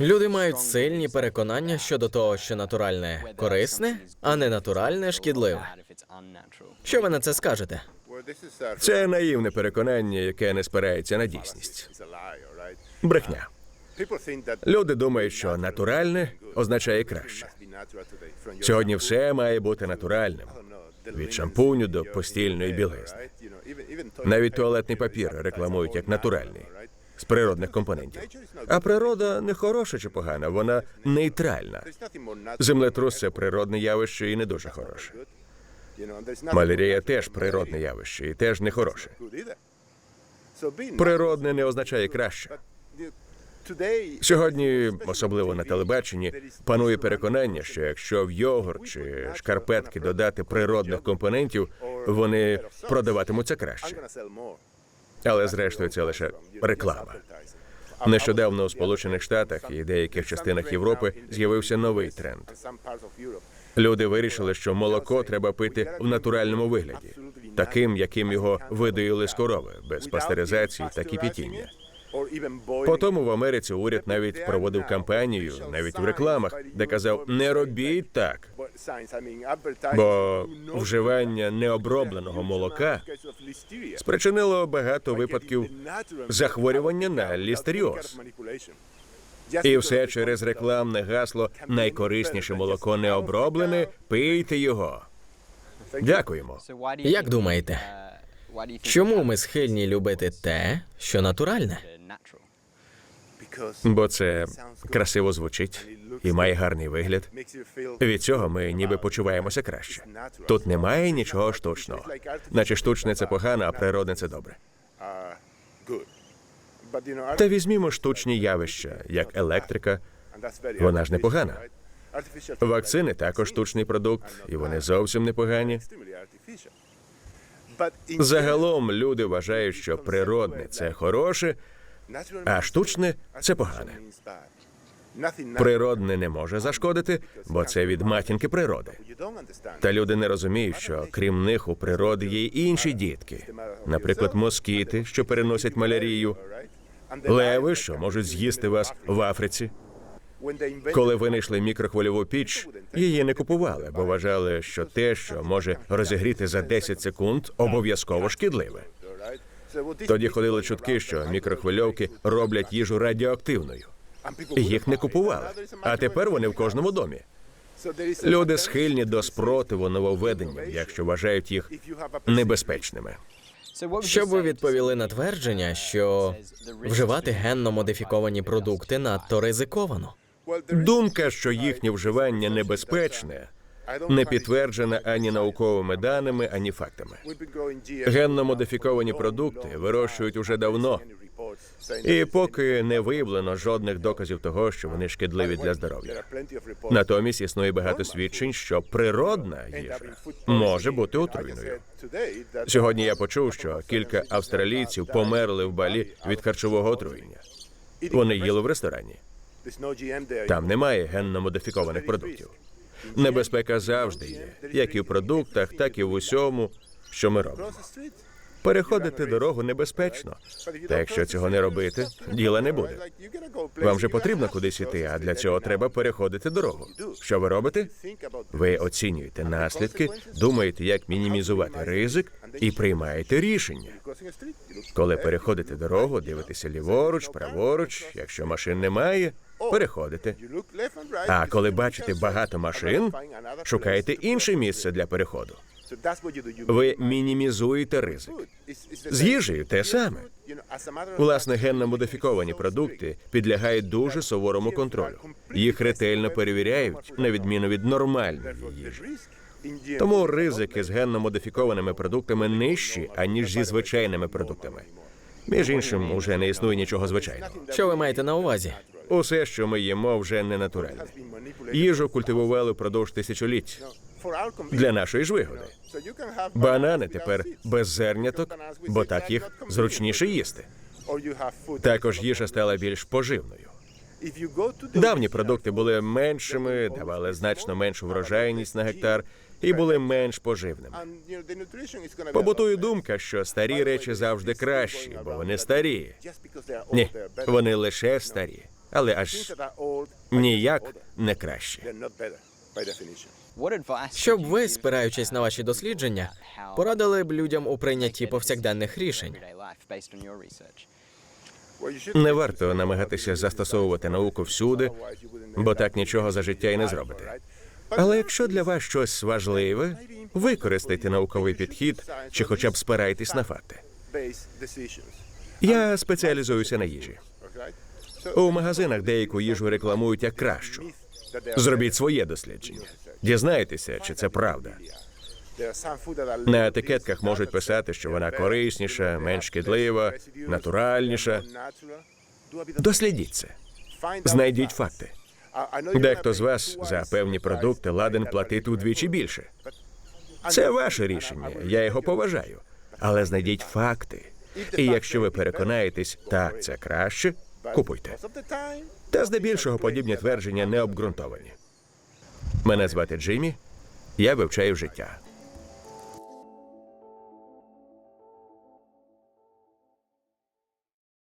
Люди мають сильні переконання щодо того, що натуральне корисне, а не натуральне шкідливе. Що ви на це скажете? Це наївне переконання, яке не спирається на дійсність. Брехня. Люди думають, що натуральне означає краще. Сьогодні все має бути натуральним. Від шампуню до постільної білизни. Навіть туалетний папір рекламують як натуральний з природних компонентів. А природа не хороша чи погана, вона нейтральна. Землетрус це природне явище і не дуже хороше. Малярія теж природне явище і теж не хороше. Природне не означає краще. Сьогодні, особливо на телебаченні, панує переконання, що якщо в йогурт чи шкарпетки додати природних компонентів, вони продаватимуться краще. Але зрештою це лише реклама. Нещодавно у Сполучених Штатах і деяких частинах Європи з'явився новий тренд. Люди вирішили, що молоко треба пити в натуральному вигляді, таким, яким його видоїли з корови, без пастеризації та кипітіння. Потім в Америці уряд навіть проводив кампанію, навіть в рекламах, де казав: не робіть так, бо вживання необробленого молока спричинило багато випадків захворювання на лістеріоз. І все через рекламне гасло найкорисніше молоко не оброблене. Пийте його. Дякуємо. Як думаєте, чому ми схильні любити те, що натуральне? Бо це красиво звучить і має гарний вигляд. Від цього ми ніби почуваємося краще. Тут немає нічого штучного. Наче штучне це погано, а природне це добре. Та візьмімо штучні явища, як електрика. Вона ж непогана. Вакцини також штучний продукт, і вони зовсім непогані. Загалом люди вважають, що природне це хороше, а штучне це погане. Природне не може зашкодити, бо це від матінки природи. Та люди не розуміють, що крім них у природи є й інші дітки, наприклад, москіти, що переносять малярію, леви, що можуть з'їсти вас в Африці. Коли винайшли мікрохвильову піч, її не купували, бо вважали, що те, що може розігріти за 10 секунд, обов'язково шкідливе. Тоді ходили чутки, що мікрохвильовки роблять їжу радіоактивною. Їх не купували. А тепер вони в кожному домі. Люди схильні до спротиву нововведенням, якщо вважають їх небезпечними. Що б ви відповіли на твердження, що вживати генно модифіковані продукти надто ризиковано? Думка, що їхнє вживання небезпечне, не підтверджена ані науковими даними, ані фактами. Генно модифіковані продукти вирощують уже давно, і поки не виявлено жодних доказів того, що вони шкідливі для здоров'я. Натомість існує багато свідчень, що природна їжа може бути отруйною. Сьогодні я почув, що кілька австралійців померли в балі від харчового отруєння. Вони їли в ресторані. Там немає генно модифікованих продуктів. Небезпека завжди є, як і в продуктах, так і в усьому, що ми робимо. Переходити дорогу небезпечно. Та якщо цього не робити, діла не буде. Вам же потрібно кудись іти, а для цього треба переходити дорогу. Що ви робите? Ви оцінюєте наслідки, думаєте, як мінімізувати ризик, і приймаєте рішення. Коли переходите дорогу, дивитеся ліворуч, праворуч. Якщо машин немає, переходите. А коли бачите багато машин, шукаєте інше місце для переходу. Ви мінімізуєте ризик. З їжею те саме. Власне, генно модифіковані продукти підлягають дуже суворому контролю. Їх ретельно перевіряють, на відміну від нормальної їжі. Тому ризики з генно модифікованими продуктами нижчі, аніж зі звичайними продуктами. Між іншим, уже не існує нічого звичайного. Що ви маєте на увазі? Усе, що ми їмо, вже не натуральне. Їжу культивували впродовж тисячоліть для нашої ж вигоди. Банани тепер без зерняток, бо так їх зручніше їсти. Також їжа стала більш поживною. Давні продукти були меншими, давали значно меншу врожайність на гектар і були менш поживними. Побутує думка, що старі речі завжди кращі, бо вони старі. Ні, вони лише старі, але аж ніяк не краще. Щоб ви, спираючись на ваші дослідження, порадили б людям у прийнятті повсякденних рішень. Не варто намагатися застосовувати науку всюди, бо так нічого за життя і не зробите. Але якщо для вас щось важливе, використайте науковий підхід чи хоча б спирайтесь на факти. Я спеціалізуюся на їжі. У магазинах деяку їжу рекламують як кращу. Зробіть своє дослідження. Дізнайтеся, чи це правда. На етикетках можуть писати, що вона корисніша, менш шкідлива, натуральніша. Дослідіть це. Знайдіть факти. Дехто з вас за певні продукти ладен платити удвічі більше. Це ваше рішення, я його поважаю. Але знайдіть факти. І якщо ви переконаєтесь, так, це краще, купуйте. Та здебільшого подібні твердження не обґрунтовані. Мене звати Джиммі, я вивчаю життя.